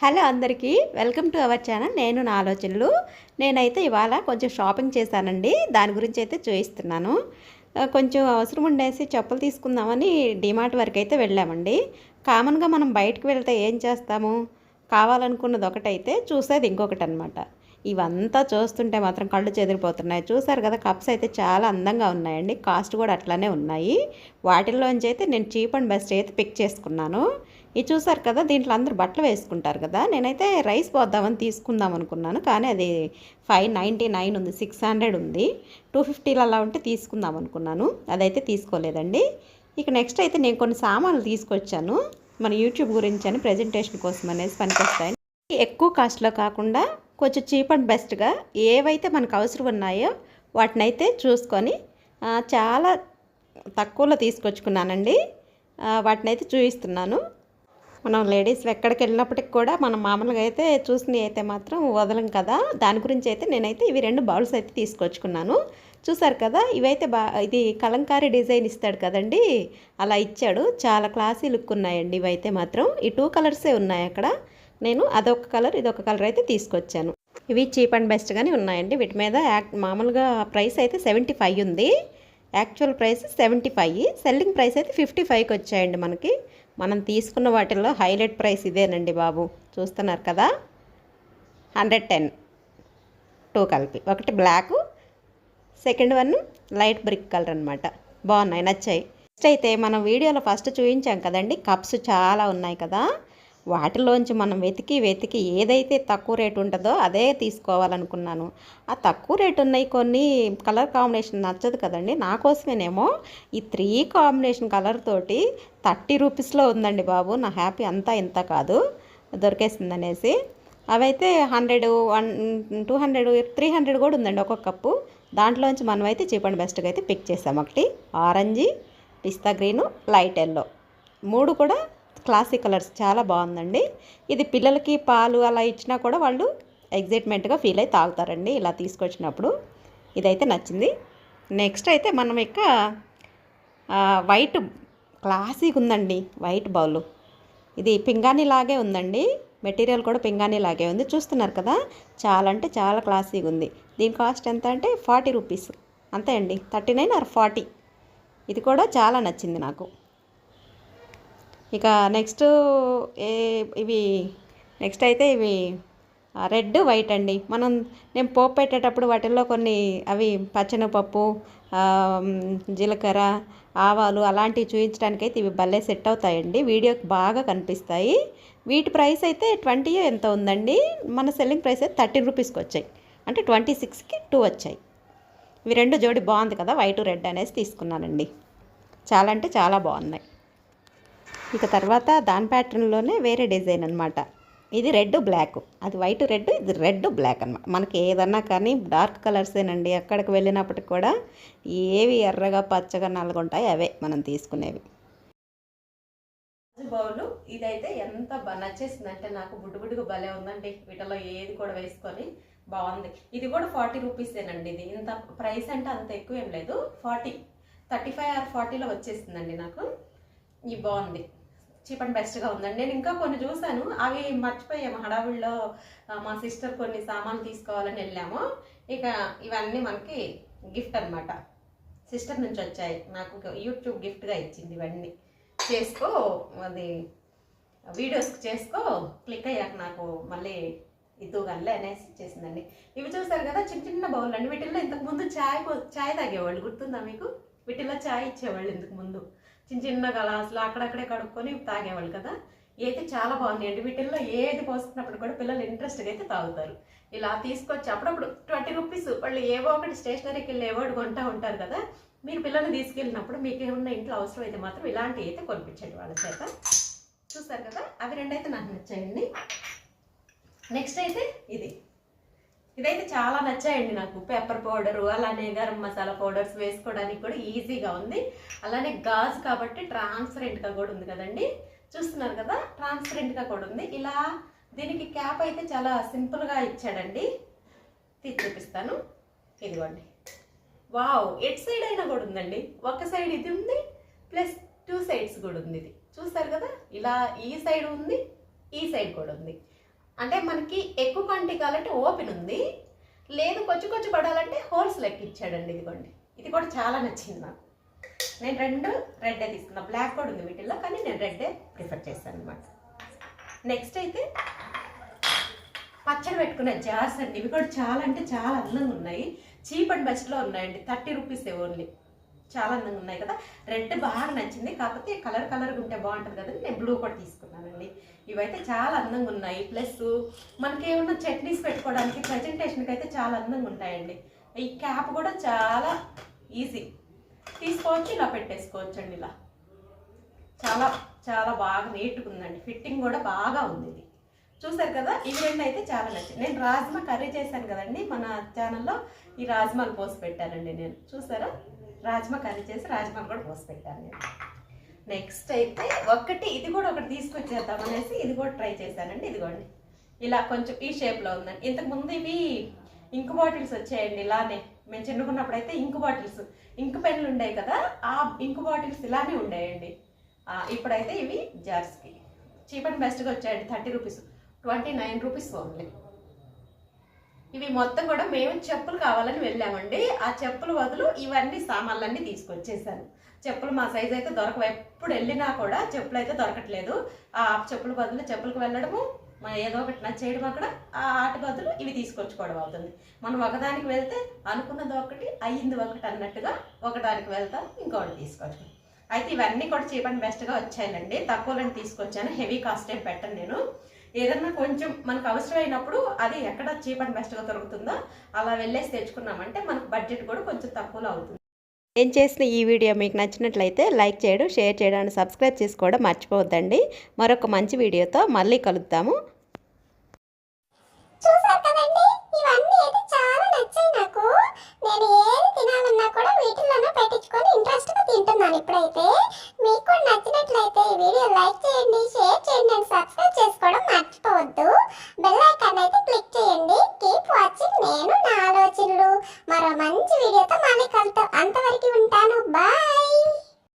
Hello అందరికీ welcome to our channel. నేను నా ఆలోచనలు. నేనైతే ఇవాళ కొంచెం షాపింగ్ చేశానండి. దాని గురించి అయితే చూపిస్తున్నాను కొంచెం అవసరం ఉండేసి చెప్పులు తీసుకుందామని డిమార్ట్ వరకు అయితే వెళ్ళామండి. కామన్గా మనం బయటకు వెళ్తే ఏం చేస్తాము? కావాలనుకున్నది ఒకటైతే చూసేది ఇంకొకటి అనమాట ఇవంతా చూస్తుంటే మాత్రం కళ్ళు చెదిరిపోతున్నాయి. చూసారు కదా కప్స్ అయితే చాలా అందంగా ఉన్నాయండి. కాస్ట్ కూడా అట్లానే ఉన్నాయి. వాటిల్లోంచి అయితే నేను చీప్ అండ్ బెస్ట్ అయితే పిక్ చేసుకున్నాను. ఇది చూసారు కదా దీంట్లో అందరూ బట్టలు వేసుకుంటారు కదా నేనైతే రైస్ పోద్దామని తీసుకుందాం అనుకున్నాను. కానీ అది ఫైవ్ నైంటీ నైన్ ఉంది సిక్స్ హండ్రెడ్ ఉంది. టూ ఫిఫ్టీలు అలా ఉంటే తీసుకుందాం అనుకున్నాను. అదైతే తీసుకోలేదండి. ఇక నెక్స్ట్ అయితే నేను కొన్ని సామాన్లు తీసుకొచ్చాను. మన యూట్యూబ్ గురించి అని ప్రజెంటేషన్ కోసం అనేసి పనికొస్తాయి. ఎక్కువ కాస్ట్లో కాకుండా కొంచెం చీప్ అండ్ బెస్ట్గా ఏవైతే మనకు అవసరం ఉన్నాయో వాటినైతే చూసుకొని చాలా తక్కువలో తీసుకొచ్చుకున్నానండి. వాటినైతే చూపిస్తున్నాను మనం లేడీస్ ఎక్కడికి వెళ్ళినప్పటికి కూడా మనం మామూలుగా అయితే చూసినవి అయితే మాత్రం వదలం కదా. దాని గురించి అయితే నేనైతే ఇవి రెండు బౌల్స్ అయితే తీసుకొచ్చుకున్నాను. చూసారు కదా ఇవైతే బా ఇది కలంకారీ డిజైన్ ఇస్తాడు కదండి. అలా ఇచ్చాడు. చాలా క్లాసీ లుక్ ఉన్నాయండి ఇవైతే మాత్రం. ఈ టూ కలర్సే ఉన్నాయి అక్కడ. నేను అదొక కలర్ ఇదొక కలర్ అయితే తీసుకొచ్చాను. ఇవి చీప్ అండ్ బెస్ట్గానే ఉన్నాయండి. వీటి మీద యాక్ మామూలుగా ప్రైస్ అయితే సెవెంటీ ఫైవ్ ఉంది. Actual price seventy five. Selling price అయితే ఫిఫ్టీ ఫైవ్కి వచ్చాయండి మనకి. మనం తీసుకున్న వాటిల్లో హైలైట్ ప్రైస్ ఇదేనండి బాబు. చూస్తున్నారు కదా? Hundred ten. టూ కలిపి. ఒకటి black second one light brick colour అనమాట బాగున్నాయి నచ్చాయి. నెక్స్ట్ అయితే మనం వీడియోలో ఫస్ట్ చూపించాం కదండి. కప్స్ చాలా ఉన్నాయి కదా? వాటిలోంచి మనం వెతికి వెతికి ఏదైతే తక్కువ రేటు ఉంటుందో అదే తీసుకోవాలనుకున్నాను. ఆ తక్కువ రేటు ఉన్నాయి కొన్ని కలర్ కాంబినేషన్ నచ్చదు కదండి. నా కోసమేనేమో ఈ త్రీ కాంబినేషన్ కలర్ తోటి థర్టీ రూపీస్లో ఉందండి బాబు. నా హ్యాపీ అంతా ఇంత కాదు. దొరికేసింది అనేసి అవైతే hundred one two hundred three hundred కూడా ఉందండి ఒక్కొక్క కప్పు. దాంట్లోంచి మనం అయితే చీప్ అండ్ బెస్ట్గా అయితే పిక్ చేసాం. ఒకటి ఆరెంజీ పిస్తా గ్రీను లైట్ ఎల్లో. మూడు కూడా క్లాసిక్ కలర్స్ చాలా బాగుందండి. ఇది పిల్లలకి పాలు అలా ఇచ్చినా కూడా వాళ్ళు ఎగ్జైట్మెంట్గా ఫీల్ అయి తాగుతారండి ఇలా తీసుకొచ్చినప్పుడు. ఇదైతే నచ్చింది. నెక్స్ట్ అయితే మనం ఇక వైట్ క్లాసిక్ ఉందండి వైట్ బౌల్ ఇది పింగాణి లాగే ఉందండి. మెటీరియల్ కూడా పింగాణి లాగే ఉంది. చూస్తున్నారు కదా చాలా అంటే చాలా క్లాసీగా ఉంది. దీని కాస్ట్ ఎంత అంటే ఫార్టీ రూపీస్ అంతే అండి. థర్టీ నైన్ ఆర్ ఫార్టీ ఇది కూడా చాలా నచ్చింది నాకు. ఇక నెక్స్ట్ ఏ ఇవి నెక్స్ట్ అయితే ఇవి రెడ్ వైట్ అండి. మనం నేను పోపు పెట్టేటప్పుడు వాటిల్లో కొన్ని అవి పచ్చనపప్పు జీలకర్ర ఆవాలు అలాంటివి చూపించడానికి అయితే ఇవి భలే సెట్ అవుతాయండి. వీడియోకి బాగా కనిపిస్తాయి. వీటి ప్రైస్ అయితే ట్వంటీ ఎంత ఉందండి. మన సెల్లింగ్ ప్రైస్ అయితే థర్టీన్ రూపీస్కి వచ్చాయి. అంటే ట్వంటీ సిక్స్కి టూ వచ్చాయి. ఇవి రెండు జోడి బాగుంది కదా వైట్ రెడ్ అనేసి తీసుకున్నానండి. చాలా అంటే చాలా బాగున్నాయి. ఇక తర్వాత దాని ప్యాటర్న్లోనే వేరే డిజైన్ అనమాట ఇది రెడ్ బ్లాక్. అది వైట్ రెడ్ ఇది రెడ్ బ్లాక్ అనమాట మనకి ఏదన్నా కానీ డార్క్ కలర్సేనండి. ఎక్కడికి వెళ్ళినప్పటికి కూడా ఏవి ఎర్రగా పచ్చగా నలుగుంటాయి అవే మనం తీసుకునేవి. బౌలు ఇదైతే ఎంత నచ్చేసిందంటే నాకు బుడ్డు భలే ఉందండి. వీటిలో ఏది కూడా వేసుకొని బాగుంది. ఇది కూడా ఫార్టీ రూపీసేనండి ఇది. ఇంత ప్రైస్ అంటే అంత ఎక్కువ ఏం లేదు. ఫార్టీ. థర్టీ ఫైవ్ ఆర్ ఫార్టీలో వచ్చేసిందండి నాకు. ఇది బాగుంది. చీప్ అండ్ బెస్ట్గా ఉందండి. నేను ఇంకా కొన్ని చూసాను అవి మర్చిపోయాము. హడావుల్లో మా సిస్టర్ కొన్ని సామాన్లు తీసుకోవాలని వెళ్ళాము. ఇక ఇవన్నీ మనకి గిఫ్ట్ అనమాట సిస్టర్ నుంచి వచ్చాయి. నాకు యూట్యూబ్ గిఫ్ట్గా ఇచ్చింది ఇవన్నీ. చేసుకో అది వీడియోస్ చేసుకో క్లిక్ అయ్యాక నాకు మళ్ళీ ఇద్దుగానిలే అనేసి ఇచ్చేసిందండి. ఇవి చూసారు కదా చిన్న చిన్న బౌల్ అండి. వీటిల్లో ఇంతకుముందు ఛాయ్ చాయ్ పో- చాయ్ తాగేవాళ్ళు గుర్తుందా మీకు? వీటిల్లో చాయ్ ఇచ్చేవాళ్ళు ఇంతకుముందు చిన్న చిన్న గ్లాసులు అక్కడక్కడే కడుక్కొని తాగేవాళ్ళు కదా. అయితే చాలా బాగున్నాయండి వీటిల్లో ఏది పోసుకున్నప్పుడు కూడా పిల్లలు ఇంట్రెస్ట్గా అయితే తాగుతారు. ఇలా తీసుకొచ్చి అప్పుడప్పుడు ట్వంటీ రూపీస్ వాళ్ళు ఏవో ఒకటి స్టేషనరీకి వెళ్ళి ఏవో కొంటా ఉంటారు కదా. మీరు పిల్లల్ని తీసుకెళ్ళినప్పుడు మీకు ఏమన్నా ఇంట్లో అవసరం అయితే మాత్రం ఇలాంటివి అయితే కొనిపించండి వాళ్ళ చేత. చూసారు కదా? అవి రెండైతే నాకు నచ్చాయండి. నెక్స్ట్ అయితే ఇది. ఇదైతే చాలా నచ్చాయండి నాకు. పెప్పర్ పౌడరు అలానే గరం మసాలా పౌడర్స్ వేసుకోవడానికి కూడా ఈజీగా ఉంది. అలానే గాజు కాబట్టి ట్రాన్స్పరెంట్గా కూడా ఉంది కదండి. చూస్తున్నారు కదా ట్రాన్స్పరెంట్గా కూడా ఉంది. ఇలా దీనికి క్యాప్ అయితే చాలా సింపుల్గా ఇచ్చాడండి. తీసి చూపిస్తాను. ఇదిగోండి. వావ్ ఎట్ సైడ్ అయినా కూడా ఉందండి. ఒక సైడ్ ఇది ఉంది ప్లస్ టూ సైడ్స్ కూడా ఉంది ఇది. చూస్తారు కదా ఇలా ఈ సైడ్ ఉంది ఈ సైడ్ కూడా ఉంది. అంటే మనకి ఎక్కువ క్వాంటిటీ కావాలంటే ఓపెన్ ఉంది. లేదు కొంచెం కొంచెం పడాలంటే హోల్స్ లెక్క ఇచ్చాడండి ఇదిగోండి. ఇది కూడా చాలా నచ్చింది నాకు. నేను రెండు రెడ్డే తీసుకున్నా. బ్లాక్ కూడా ఉంది వీటిల్లో కానీ నేను రెడ్డే ప్రిఫర్ చేశాను అనమాట నెక్స్ట్ అయితే పచ్చడి పెట్టుకునే జార్స్ అండి. ఇవి కూడా చాలా అంటే చాలా అందంగా ఉన్నాయి. చీప్ అండ్ బెస్ట్లో ఉన్నాయండి. థర్టీ రూపీస్ ఓన్లీ చాలా అందంగా ఉన్నాయి కదా. రెడ్ బాగా నచ్చింది. కాకపోతే కలర్ కలర్గా ఉంటే బాగుంటుంది కదండి నేను బ్లూ కూడా తీసుకున్నానండి. ఇవైతే చాలా అందంగా ఉన్నాయి. ప్లస్ మనకి ఏమన్నా చట్నీస్ పెట్టుకోవడానికి ప్రజెంటేషన్కి అయితే చాలా అందంగా ఉంటాయండి. ఈ క్యాప్ కూడా చాలా ఈజీ తీసుకోవచ్చు ఇలా పెట్టేసుకోవచ్చు అండి ఇలా. చాలా చాలా బాగా నీట్గా ఉందండి. ఫిట్టింగ్ కూడా బాగా ఉంది ఇది. చూసారు కదా ఇవి రెండు అయితే చాలా నచ్చింది. నేను రాజ్మా కర్రీ చేశాను కదండి మన ఛానల్లో ఈ రాజ్మాలు పోసి పెట్టానండి నేను. చూసారా? రాజ్మా కర్రీ చేసి రాజ్మాలు కూడా పోసి పెట్టాను నేను నెక్స్ట్ అయితే ఒకటి ఇది కూడా ఒకటి తీసుకొచ్చేద్దాం అనేసి ఇది కూడా ట్రై చేశానండి. ఇదిగోండి. ఇలా కొంచెం ఈ షేప్లో ఉందండి. ఇంతకుముందు ఇవి ఇంకు బాటిల్స్ వచ్చాయండి ఇలానే. మేము చిన్నకున్నప్పుడు అయితే ఇంకు బాటిల్స్ ఇంకు పెన్లు ఉండేవి కదా ఆ ఇంకు బాటిల్స్ ఇలానే ఉండేయండి. ఇప్పుడైతే ఇవి జార్స్కి. చీప్ అండ్ బెస్ట్గా వచ్చాయండి. Thirty rupees twenty nine rupees only. ఇవి మొత్తం కూడా మేము చెప్పులు కావాలని వెళ్ళామండి. ఆ చెప్పుల బదులు ఇవన్నీ సామాన్లన్నీ తీసుకొచ్చేసాను చెప్పులు మా సైజ్ అయితే దొరకవు. ఎప్పుడు వెళ్ళినా కూడా చెప్పులు అయితే దొరకట్లేదు. ఆ చెప్పుల బదులు చెప్పులకు వెళ్ళడము మన ఏదో ఒకటి నచ్చేయడం అక్కడ. ఆ ఆట బదులు ఇవి తీసుకొచ్చుకోవడం అవుతుంది. మనం ఒకదానికి వెళ్తే అనుకున్నది ఒకటి అయ్యింది ఒకటి అన్నట్టుగా ఒకదానికి వెళ్తాం ఇంకొకటి తీసుకొచ్చాం అయితే ఇవన్నీ కూడా చీప్ అండ్ బెస్ట్గా వచ్చాయండి. తక్కువలో తీసుకొచ్చాను. హెవీ కాస్ట్ ఏం పెట్టను నేను. ఏదన్నా కొంచెం మనకు అవసరమైనప్పుడు అది ఎక్కడ చీప్ అండ్ బెస్ట్గా దొరుకుతుందో అలా వెళ్ళేసి తెచ్చుకున్నామంటే మనకు బడ్జెట్ కూడా కొంచెం తక్కువలో అవుతుంది. నేను చేసిన ఈ వీడియో మీకు నచ్చినట్లయితే లైక్ చేయడం షేర్ చేయడం సబ్స్క్రైబ్ చేసుకోవడం మర్చిపోవద్దండి. మరొక మంచి వీడియోతో మళ్ళీ కలుద్దాము. చూసారు కదండి? ఇవన్నీ అయితే చాలా నచ్చాయి నాకు. నేను ఏది తినాలన్నా కూడా వీటిల్లోనే పెట్టించుకొని ఇంట్రెస్ట్గా తింటున్నాను ఇప్పుడైతే. మీకు కూడా నచ్చినట్లయితే ఈ వీడియో లైక్ చేయండి షేర్ చేయండి అండ్ సబ్స్క్రైబ్ చేసుకోవడం మర్చిపోవద్దు. బెల్ ఐకాన్ అయితే క్లిక్ చేయండి. కీప్ వాచింగ్ నేను నా ఆలోచనలు. మరో మంచి వీడియోతో మళ్ళీ కలుద్దాం. అంతవరకు ఉంటాను. బాయ్